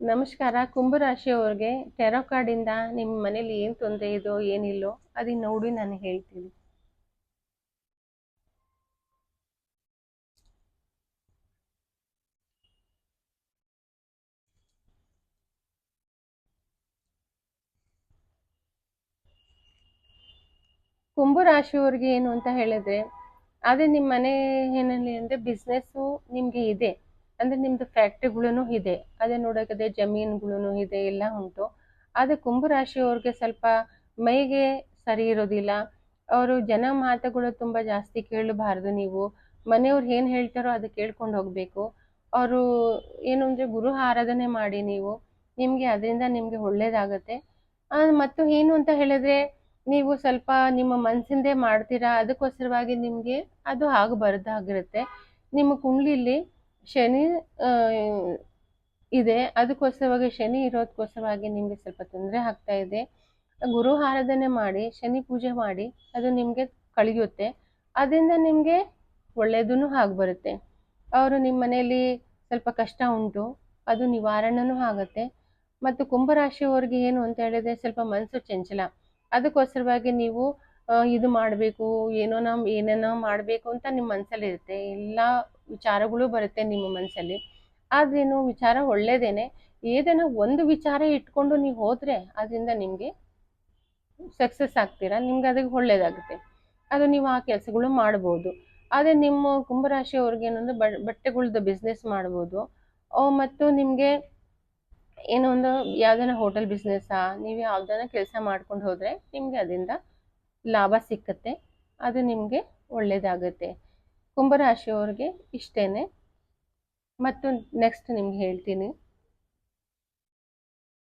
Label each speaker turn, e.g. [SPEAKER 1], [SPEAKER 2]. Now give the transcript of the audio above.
[SPEAKER 1] ನಮಸ್ಕಾರ. ಕುಂಭರಾಶಿಯವ್ರಿಗೆ ಟೆರೋ ಕಾರ್ಡಿಂದ ನಿಮ್ಮ ಮನೇಲಿ ಏನು ತೊಂದರೆ ಇದೋ, ಏನಿಲ್ಲೋ ಅದನ್ನ ನೋಡಿ ನಾನು ಹೇಳ್ತೀನಿ. ಕುಂಭರಾಶಿಯವ್ರಿಗೆ ಏನು ಅಂತ ಹೇಳಿದ್ರೆ, ಅದೇ ನಿಮ್ಮ ಮನೆ ಏನಲ್ಲಿ ಅಂದರೆ ಬಿಸ್ನೆಸ್ಸು ನಿಮಗೆ ಇದೆ. ಅಂದರೆ ನಿಮ್ಮದು ಫ್ಯಾಕ್ಟ್ರಿಗಳೂ ಇದೆ, ಅದೇ ನೋಡೋಕದೆ ಜಮೀನುಗಳೂ ಇದೆ, ಎಲ್ಲ ಉಂಟು. ಆದರೆ ಕುಂಭರಾಶಿಯವ್ರಿಗೆ ಸ್ವಲ್ಪ ಮೈಗೆ ಸರಿ ಇರೋದಿಲ್ಲ. ಅವರು ಜನ ಮಾತುಗಳು ತುಂಬ ಜಾಸ್ತಿ ಕೇಳಬಾರ್ದು ನೀವು. ಮನೆಯವ್ರು ಏನು ಹೇಳ್ತಾರೋ ಅದು ಕೇಳ್ಕೊಂಡು ಹೋಗಬೇಕು. ಅವರು ಏನು ಅಂದರೆ ಗುರು ಆರಾಧನೆ ಮಾಡಿ ನೀವು. ನಿಮಗೆ ಅದರಿಂದ ನಿಮಗೆ ಒಳ್ಳೇದಾಗತ್ತೆ. ಮತ್ತು ಏನು ಅಂತ ಹೇಳಿದ್ರೆ ನೀವು ಸ್ವಲ್ಪ ನಿಮ್ಮ ಮನಸ್ಸಿಂದೇ ಮಾಡ್ತೀರಾ, ಅದಕ್ಕೋಸ್ಕರವಾಗಿ ನಿಮಗೆ ಅದು ಆಗಬಾರ್ದಾಗಿರುತ್ತೆ ನಿಮ್ಮ ಕುಂಡ್ಲಿಲಿ ಶನಿ ಇದೆ. ಅದಕ್ಕೋಸ್ಕರವಾಗಿ ಶನಿ ಇರೋದಕ್ಕೋಸ್ಕರವಾಗಿ ನಿಮಗೆ ಸ್ವಲ್ಪ ತೊಂದರೆ ಆಗ್ತಾ ಇದೆ. ಗುರು ಆರಾಧನೆ ಮಾಡಿ, ಶನಿ ಪೂಜೆ ಮಾಡಿ, ಅದು ನಿಮಗೆ ಕಳೆಯುತ್ತೆ. ಅದರಿಂದ ನಿಮಗೆ ಒಳ್ಳೆಯದೂ ಬರುತ್ತೆ ಅವರು ನಿಮ್ಮ ಮನೆಯಲ್ಲಿ ಸ್ವಲ್ಪ ಕಷ್ಟ ಉಂಟು, ಅದು ನಿವಾರಣೆನೂ ಆಗುತ್ತೆ. ಮತ್ತು ಕುಂಭರಾಶಿಯವ್ರಿಗೆ ಏನು ಅಂತ ಹೇಳಿದ್ರೆ ಸ್ವಲ್ಪ ಮನಸ್ಸು ಚಂಚಲ. ಅದಕ್ಕೋಸ್ಕರವಾಗಿ ನೀವು ಇದು ಮಾಡಬೇಕು, ಏನೋ ನಾವು, ಏನೇನೋ ಮಾಡಬೇಕು ಅಂತ ನಿಮ್ಮ ಮನಸ್ಸಲ್ಲಿರುತ್ತೆ ಎಲ್ಲ ವಿಚಾರಗಳು ಬರುತ್ತೆ ನಿಮ್ಮ ಮನಸ್ಸಲ್ಲಿ ಆದ್ರೇನು ವಿಚಾರ ಒಳ್ಳೇದೇನೆ. ಏದನ್ನ ಒಂದು ವಿಚಾರ ಇಟ್ಕೊಂಡು ನೀವು ಹೋದ್ರೆ ಅದರಿಂದ ನಿಮಗೆ ಸಕ್ಸಸ್ ಆಗ್ತೀರಾ? ನಿಮ್ಗೆ ಅದಕ್ಕೆ ಒಳ್ಳೇದಾಗುತ್ತೆ. ಅದು ನೀವು ಆ ಕೆಲಸಗಳು ಮಾಡ್ಬೋದು. ಆದರೆ ನಿಮ್ಮ ಕುಂಭರಾಶಿಯವ್ರಿಗೆ ಏನಂದ್ರೆ ಬಟ್ಟೆಗಳ್ದು ಬಿಸ್ನೆಸ್ ಮಾಡ್ಬೋದು. ಮತ್ತು ನಿಮಗೆ ಏನೋ ಒಂದು ಯಾವ್ದಾನ ಹೋಟೆಲ್ ಬಿಸ್ನೆಸ್ಸಾ ನೀವು ಯಾವ್ದಾನ ಕೆಲಸ ಮಾಡ್ಕೊಂಡು ಹೋದರೆ ನಿಮಗೆ ಅದರಿಂದ ಲಾಭ ಸಿಕ್ಕತ್ತೆ. ಅದು ನಿಮಗೆ ಒಳ್ಳೆಯದಾಗುತ್ತೆ ಕುಂಭರಾಶಿಯವ್ರಿಗೆ ಇಷ್ಟೇ ಮತ್ತು ನೆಕ್ಸ್ಟ್ ನಿಮ್ಗೆ ಹೇಳ್ತೀನಿ.